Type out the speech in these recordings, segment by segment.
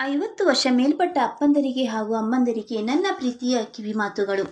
ಐವತ್ತು ವರ್ಷ ಮೇಲ್ಪಟ್ಟ ಅಪ್ಪಂದರಿಗೆ ಹಾಗೂ ಅಮ್ಮಂದರಿಗೆ ನನ್ನ ಪ್ರೀತಿಯ ಕಿವಿ ಮಾತುಗಳು.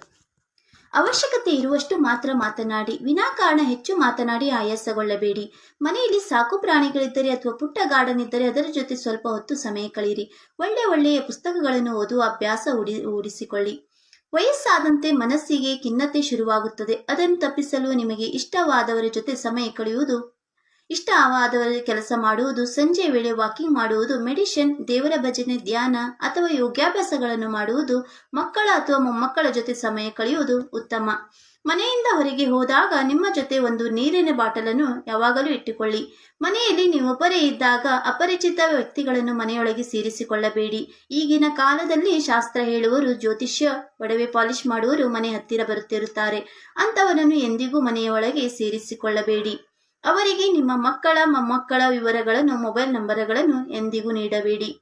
ಅವಶ್ಯಕತೆ ಇರುವಷ್ಟು ಮಾತ್ರ ಮಾತನಾಡಿ ವಿನಾಕಾರಣ ಹೆಚ್ಚು ಮಾತನಾಡಿ ಆಯಾಸಗೊಳ್ಳಬೇಡಿ. ಮನೆಯಲ್ಲಿ ಸಾಕು ಪ್ರಾಣಿಗಳಿದ್ದರೆ ಅಥವಾ ಪುಟ್ಟ ಗಾರ್ಡನ್ ಇದ್ದರೆ ಅದರ ಜೊತೆ ಸ್ವಲ್ಪ ಹೊತ್ತು ಸಮಯ ಕಳೆಯಿರಿ ಒಳ್ಳೆ ಒಳ್ಳೆಯ ಪುಸ್ತಕಗಳನ್ನು ಓದುವ ಅಭ್ಯಾಸ ಉಡಿ ವಯಸ್ಸಾದಂತೆ ಮನಸ್ಸಿಗೆ ಖಿನ್ನತೆ ಶುರುವಾಗುತ್ತದೆ. ಅದನ್ನು ತಪ್ಪಿಸಲು ನಿಮಗೆ ಇಷ್ಟವಾದವರ ಜೊತೆ ಸಮಯ ಕಳೆಯುವುದು ಇಷ್ಟವಾದವರ ಕೆಲಸ ಮಾಡುವುದು, ಸಂಜೆ ವೇಳೆ ವಾಕಿಂಗ್ ಮಾಡುವುದು ಮೆಡಿಷನ್ ದೇವರ ಭಜನೆ, ಧ್ಯಾನ ಅಥವಾ ಯೋಗಾಭ್ಯಾಸಗಳನ್ನು ಮಾಡುವುದು, ಮಕ್ಕಳ ಅಥವಾ ಮೊಮ್ಮಕ್ಕಳ ಜೊತೆ ಸಮಯ ಕಳೆಯುವುದು ಉತ್ತಮ. ಮನೆಯಿಂದ ಹೊರಗೆ ಹೋದಾಗ ನಿಮ್ಮ ಜೊತೆ ಒಂದು ನೀರಿನ ಬಾಟಲನ್ನು ಯಾವಾಗಲೂ ಇಟ್ಟುಕೊಳ್ಳಿ. ಮನೆಯಲ್ಲಿ ನೀವೊಬ್ಬರೇ ಇದ್ದಾಗ ಅಪರಿಚಿತ ವ್ಯಕ್ತಿಗಳನ್ನು ಮನೆಯೊಳಗೆ ಸೇರಿಸಿಕೊಳ್ಳಬೇಡಿ. ಈಗಿನ ಕಾಲದಲ್ಲಿ ಶಾಸ್ತ್ರ ಹೇಳುವರು, ಜ್ಯೋತಿಷ್ಯ ಒಡವೆ ಪಾಲಿಶ್ ಮಾಡುವರು, ಮನೆ ಹತ್ತಿರ ಬರುತ್ತಿರುತ್ತಾರೆ. ಅಂಥವರನ್ನು ಎಂದಿಗೂ ಮನೆಯೊಳಗೆ ಸೇರಿಸಿಕೊಳ್ಳಬೇಡಿ. ಅವರಿಗೆ ನಿಮ್ಮ ಮಕ್ಕಳ, ಮೊಮ್ಮಕ್ಕಳ ವಿವರಗಳನ್ನು, ಮೊಬೈಲ್ ನಂಬರ್ಗಳನ್ನು ಎಂದಿಗೂ ನೀಡಬೇಡಿ.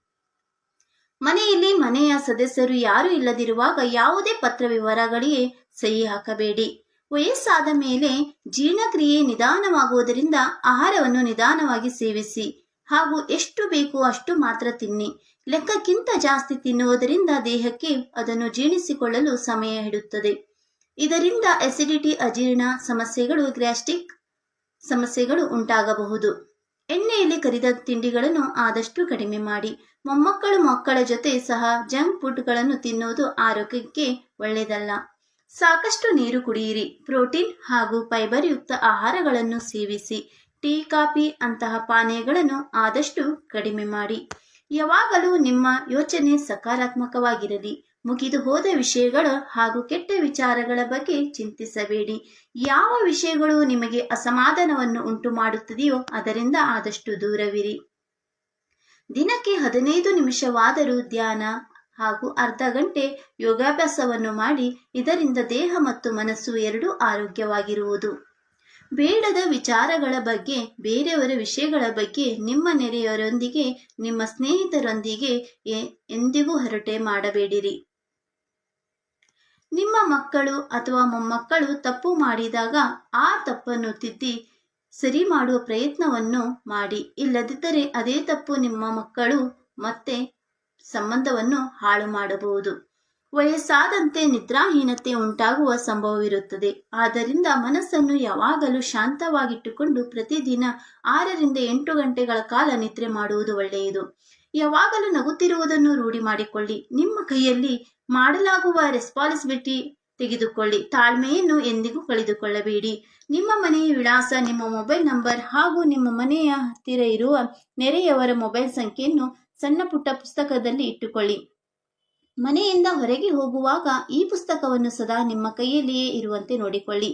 ಮನೆಯಲ್ಲಿ ಮನೆಯ ಸದಸ್ಯರು ಯಾರು ಇಲ್ಲದಿರುವಾಗ ಯಾವುದೇ ಪತ್ರ ವಿವರಗಳಿಗೆ ಸಹಿ ಹಾಕಬೇಡಿ. ವಯಸ್ಸಾದ ಮೇಲೆ ಜೀರ್ಣಕ್ರಿಯೆ ನಿಧಾನವಾಗುವುದರಿಂದ ಆಹಾರವನ್ನು ನಿಧಾನವಾಗಿ ಸೇವಿಸಿ. ಹಾಗೂ ಎಷ್ಟು ಬೇಕು ಅಷ್ಟು ಮಾತ್ರ ತಿನ್ನಿ. ಲೆಕ್ಕಕ್ಕಿಂತ ಜಾಸ್ತಿ ತಿನ್ನುವುದರಿಂದ ದೇಹಕ್ಕೆ ಅದನ್ನು ಜೀರ್ಣಿಸಿಕೊಳ್ಳಲು ಸಮಯ ಹಿಡುತ್ತದೆ. ಇದರಿಂದ ಅಸಿಡಿಟಿ ಅಜೀರ್ಣ ಸಮಸ್ಯೆಗಳು ಗ್ಯಾಸ್ಟ್ರಿಕ್ ಸಮಸ್ಯೆಗಳು ಉಂಟಾಗಬಹುದು. ಎಣ್ಣೆಯಲ್ಲಿ ಕರಿದ ತಿಂಡಿಗಳನ್ನು ಆದಷ್ಟು ಕಡಿಮೆ ಮಾಡಿ. ಮೊಮ್ಮಕ್ಕಳು ಮಕ್ಕಳ ಜೊತೆ ಸಹ ಜಂಕ್ ಫುಡ್ಗಳನ್ನು ತಿನ್ನುವುದು ಆರೋಗ್ಯಕ್ಕೆ ಒಳ್ಳೆಯದಲ್ಲ. ಸಾಕಷ್ಟು ನೀರು ಕುಡಿಯಿರಿ. ಪ್ರೋಟೀನ್ ಹಾಗೂ ಫೈಬರ್ ಯುಕ್ತ ಆಹಾರಗಳನ್ನು ಸೇವಿಸಿ. ಟೀ, ಕಾಫಿ ಅಂತಹ ಪಾನೀಯಗಳನ್ನು ಆದಷ್ಟು ಕಡಿಮೆ ಮಾಡಿ. ಯಾವಾಗಲೂ ನಿಮ್ಮ ಯೋಚನೆ ಸಕಾರಾತ್ಮಕವಾಗಿರಲಿ. ಮುಗಿದು ಹೋದ ವಿಷಯಗಳು ಹಾಗೂ ಕೆಟ್ಟ ವಿಚಾರಗಳ ಬಗ್ಗೆ ಚಿಂತಿಸಬೇಡಿ. ಯಾವ ವಿಷಯಗಳು ನಿಮಗೆ ಅಸಮಾಧಾನವನ್ನು ಉಂಟು ಮಾಡುತ್ತದೆಯೋ ಅದರಿಂದ ಆದಷ್ಟು ದೂರವಿರಿ. ದಿನಕ್ಕೆ ಹದಿನೈದು ನಿಮಿಷವಾದರೂ ಧ್ಯಾನ ಹಾಗೂ ಅರ್ಧ ಗಂಟೆ ಯೋಗಾಭ್ಯಾಸವನ್ನು ಮಾಡಿ, ಇದರಿಂದ ದೇಹ ಮತ್ತು ಮನಸ್ಸು ಎರಡೂ ಆರೋಗ್ಯವಾಗಿರುವುದು. ಬೇಡದ ವಿಚಾರಗಳ ಬಗ್ಗೆ, ಬೇರೆಯವರ ವಿಷಯಗಳ ಬಗ್ಗೆ ನಿಮ್ಮ ನೆರೆಯವರೊಂದಿಗೆ, ನಿಮ್ಮ ಸ್ನೇಹಿತರೊಂದಿಗೆ ಎಂದಿಗೂ ಹರಟೆ ಮಾಡಬೇಡಿರಿ. ನಿಮ್ಮ ಮಕ್ಕಳು ಅಥವಾ ಮೊಮ್ಮಕ್ಕಳು ತಪ್ಪು ಮಾಡಿದಾಗ ಆ ತಪ್ಪನ್ನು ತಿದ್ದಿ ಸರಿ ಮಾಡುವ ಪ್ರಯತ್ನವನ್ನು ಮಾಡಿ. ಇಲ್ಲದಿದ್ದರೆ ಅದೇ ತಪ್ಪು ನಿಮ್ಮ ಮಕ್ಕಳು ಮತ್ತೆ ಸಂಬಂಧವನ್ನು ಹಾಳು ಮಾಡಬಹುದು. ವಯಸ್ಸಾದಂತೆ ನಿದ್ರಾಹೀನತೆ ಉಂಟಾಗುವ ಸಂಭವವಿರುತ್ತದೆ. ಆದ್ದರಿಂದ ಮನಸ್ಸನ್ನು ಯಾವಾಗಲೂ ಶಾಂತವಾಗಿಟ್ಟುಕೊಂಡು ಪ್ರತಿದಿನ ಆರರಿಂದ ಎಂಟು ಗಂಟೆಗಳ ಕಾಲ ನಿದ್ರೆ ಮಾಡುವುದು ಒಳ್ಳೆಯದು. ಯಾವಾಗಲೂ ನಗುತ್ತಿರುವುದನ್ನು ರೂಢಿ ಮಾಡಿಕೊಳ್ಳಿ. ನಿಮ್ಮ ಕೈಯಲ್ಲಿ ಮಾಡಲಾಗುವ ರೆಸ್ಪಾನ್ಸಿಬಿಲಿಟಿ ತೆಗೆದುಕೊಳ್ಳಿ. ತಾಳ್ಮೆಯನ್ನು ಎಂದಿಗೂ ಕಳೆದುಕೊಳ್ಳಬೇಡಿ. ನಿಮ್ಮ ಮನೆಯ ವಿಳಾಸ, ನಿಮ್ಮ ಮೊಬೈಲ್ ನಂಬರ್ ಹಾಗೂ ನಿಮ್ಮ ಮನೆಯ ಹತ್ತಿರ ಇರುವ ನೆರೆಯವರ ಮೊಬೈಲ್ ಸಂಖ್ಯೆಯನ್ನು ಸಣ್ಣ ಪುಟ್ಟ ಪುಸ್ತಕದಲ್ಲಿ ಇಟ್ಟುಕೊಳ್ಳಿ. ಮನೆಯಿಂದ ಹೊರಗೆ ಹೋಗುವಾಗ ಈ ಪುಸ್ತಕವನ್ನು ಸದಾ ನಿಮ್ಮ ಕೈಯಲ್ಲಿಯೇ ಇರುವಂತೆ ನೋಡಿಕೊಳ್ಳಿ.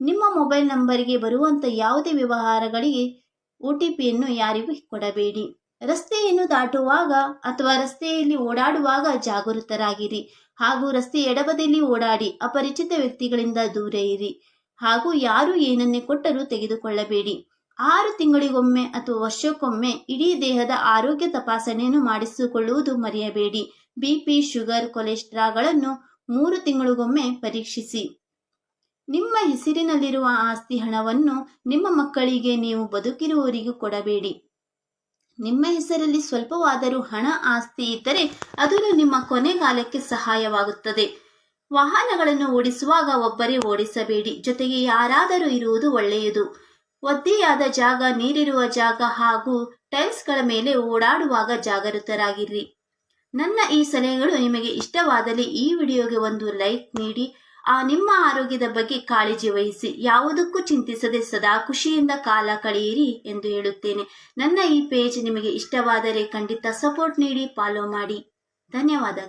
ನಿಮ್ಮ ಮೊಬೈಲ್ ನಂಬರಿಗೆ ಬರುವಂಥ ಯಾವುದೇ ವ್ಯವಹಾರಗಳಿಗೆ ಒ ಟಿ ಪಿಯನ್ನು ಯಾರಿಗೂ ಕೊಡಬೇಡಿ. ರಸ್ತೆಯನ್ನು ದಾಟುವಾಗ ಅಥವಾ ರಸ್ತೆಯಲ್ಲಿ ಓಡಾಡುವಾಗ ಜಾಗೃತರಾಗಿರಿ ಹಾಗೂ ರಸ್ತೆ ಎಡಬದಿಯಲ್ಲಿ ಓಡಾಡಿ ಅಪರಿಚಿತ ವ್ಯಕ್ತಿಗಳಿಂದ ದೂರ ಇರಿ ಹಾಗೂ ಯಾರು ಏನನ್ನೇ ಕೊಟ್ಟರೂ ತೆಗೆದುಕೊಳ್ಳಬೇಡಿ. ಆರು ತಿಂಗಳಿಗೊಮ್ಮೆ ಅಥವಾ ವರ್ಷಕ್ಕೊಮ್ಮೆ ಇಡೀ ದೇಹದ ಆರೋಗ್ಯ ತಪಾಸಣೆಯನ್ನು ಮಾಡಿಸಿಕೊಳ್ಳುವುದು ಮರೆಯಬೇಡಿ. ಬಿಪಿ, ಶುಗರ್, ಕೊಲೆಸ್ಟ್ರಾಲ್ಗಳನ್ನು ಮೂರು ತಿಂಗಳಿಗೊಮ್ಮೆ ಪರೀಕ್ಷಿಸಿ. ನಿಮ್ಮ ಹೆಸರಿನಲ್ಲಿರುವ ಆಸ್ತಿ ಹಣವನ್ನು ನಿಮ್ಮ ಮಕ್ಕಳಿಗೆ ನೀವು ಬದುಕಿರುವವರಿಗೂ ಕೊಡಬೇಡಿ. ನಿಮ್ಮ ಹೆಸರಲ್ಲಿ ಸ್ವಲ್ಪವಾದರೂ ಹಣ ಆಸ್ತಿ ಇದ್ದರೆ ಅದನ್ನು ನಿಮ್ಮ ಕೊನೆಗಾಲಕ್ಕೆ ಸಹಾಯವಾಗುತ್ತದೆ. ವಾಹನಗಳನ್ನು ಓಡಿಸುವಾಗ ಒಬ್ಬರೇ ಓಡಿಸಬೇಡಿ. ಜೊತೆಗೆ ಯಾರಾದರೂ ಇರುವುದು ಒಳ್ಳೆಯದು. ಒದ್ದೆಯಾದ ಜಾಗ, ನೀರಿರುವ ಜಾಗ ಹಾಗೂ ಟೈಲ್ಸ್ಗಳ ಮೇಲೆ ಓಡಾಡುವಾಗ ಜಾಗೃತರಾಗಿರ್ರಿ ನನ್ನ ಈ ಸಲಹೆಗಳು ನಿಮಗೆ ಇಷ್ಟವಾದಲ್ಲಿ ಈ ವಿಡಿಯೋಗೆ ಒಂದು ಲೈಕ್ ನೀಡಿ. ಆ, ನಿಮ್ಮ ಆರೋಗ್ಯದ ಬಗ್ಗೆ ಕಾಳಜಿ ವಹಿಸಿ. ಯಾವುದಕ್ಕೂ ಚಿಂತಿಸದೆ ಸದಾ ಖುಷಿಯಿಂದ ಕಾಲ ಕಳೆಯಿರಿ ಎಂದು ಹೇಳುತ್ತೇನೆ. ನನ್ನ ಈ ಪೇಜ್ ನಿಮಗೆ ಇಷ್ಟವಾದರೆ ಖಂಡಿತ ಸಪೋರ್ಟ್ ನೀಡಿ, ಫಾಲೋ ಮಾಡಿ. ಧನ್ಯವಾದಗಳು.